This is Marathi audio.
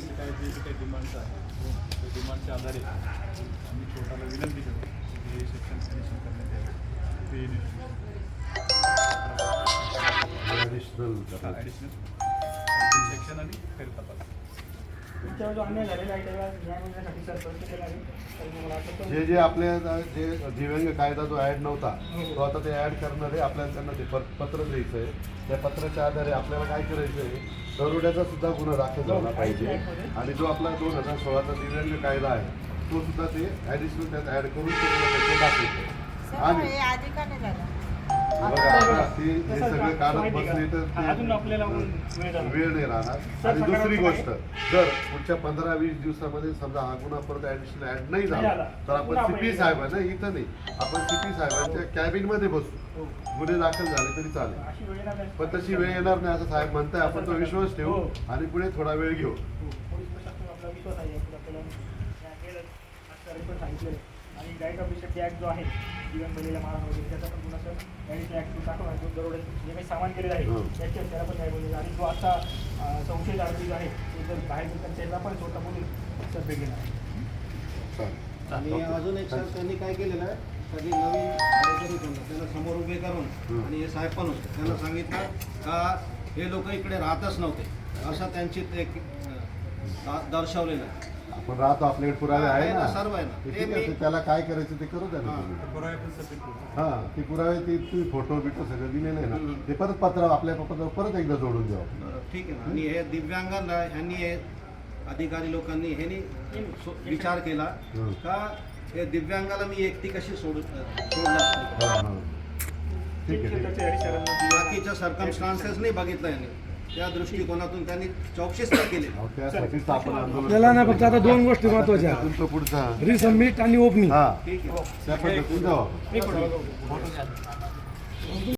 जे जे काही डिमांड्स आहेत. त्या डिमांडच्या आधारे आम्ही कोर्टाला विनंती करतो की हे सेक्शन ॲडिशन करण्यात यावे. ते ॲडिशनल ॲडिशनल सेक्शन आणि फेरतपास तुमच्यावर जो अन्याय झालेला आहे त्याला न्याय मिळण्यासाठी सर प्रयत्न केला आहे? तर मला वाटतं जे जे आपले जे दिव्यांग कायदा जो ॲड नव्हता तो आता ते ॲड करणारे आपल्याला त्यांना ते पत- पत्र द्यायचं आहे त्या पत्राच्या आधारे आपल्याला काय करायचं आहे दरोड्याचा सुद्धा गुन्हा दाखल झाला पाहिजे. आणि जो आपला दोन हजार सोळाचा दिव्यांग कायदा आहे तो सुद्धा ते ॲडिशनल त्यात ॲड करून ते गुन्हा सर आणि हे आधी का नाही झालं? हे सगळे काढत बसले तर वेळ नाही राहणार. आणि दुसरी गोष्ट जर पुढच्या पंधरा वीस दिवसामध्ये समजा हा गुन्हा परत ऍडिशनल ऍड नाही झाला. तर आपण सीपी. साहेबांना इथं नाही. आपण सीपी साहेबांच्या कॅबिनमध्ये बसू. हो. गुन्हे दाखल झाले तरी चालेल. पण तशी वेळ येणार नाही असं साहेब म्हणताय. आपण तो विश्वास ठेवू हो. आणि पुढे थोडा वेळ घेऊ. आणि डायरेक्ट ऑफ सेफ्टी ॲक्ट जो आहे जीवन बनेला मारण वगैरे त्याचा पण गुन्हा सर डायरेक्ट ॲक्ट टाकून जो दरोडे जे काही सामान केलेलं आहे हो. त्याच्यावर त्याला पण न्याय मिळेल आणि जो आता संशयित आरोपी जो आहे तो जर बाहेर निघतात त्याला पण स्वतः बोलून सभे घेणार आहे. आणि अजून एक सर त्यांनी काय केलेलं आहे सगळी नवीन होते त्यांना समोर उभे करून. आणि हे साहेब पण होते त्यांना सांगितलं का हे लोक इकडे राहतच नव्हते असं त्यांची ते दर्शवलेलं आहे आपण राहतो आपल्याकडे पुरावे हा, आहे ना सर्व आहे ना. ते ते ठीक आहे, मी- ते त्याला काय करायचं ते करू द्या ना हा. तुम्ही. पुरावे पण सबमिट करू हा ते पुरावे ते तुम्ही फोटो बिटो सगळं दिलेलं आहे ना. ते परत पत्र आपल्या पत्रावर परत एकदा जोडून द्यावं बरं, ठीक आहे ना आणि हे दिव्यांगांना यांनी हे अधिकारी लोकांनी ह्यांनी सो- विचार केला हं. का हे दिव्यांगाला मी एकटी कशी सोडू सोडणार हा, हा. ठीक आहे ठीक. बाकीच्या सर्कमस्टान्सेस नाही बघितलं यांनी त्या दृष्टिकोनातून त्यांनी चौकशीच नाही केली त्याला ना फक्त आता दोन गोष्टी महत्त्वाच्या तुमचं पुढचा. रिसबमिट आणि ओपनिंग. हा. ठीक आहे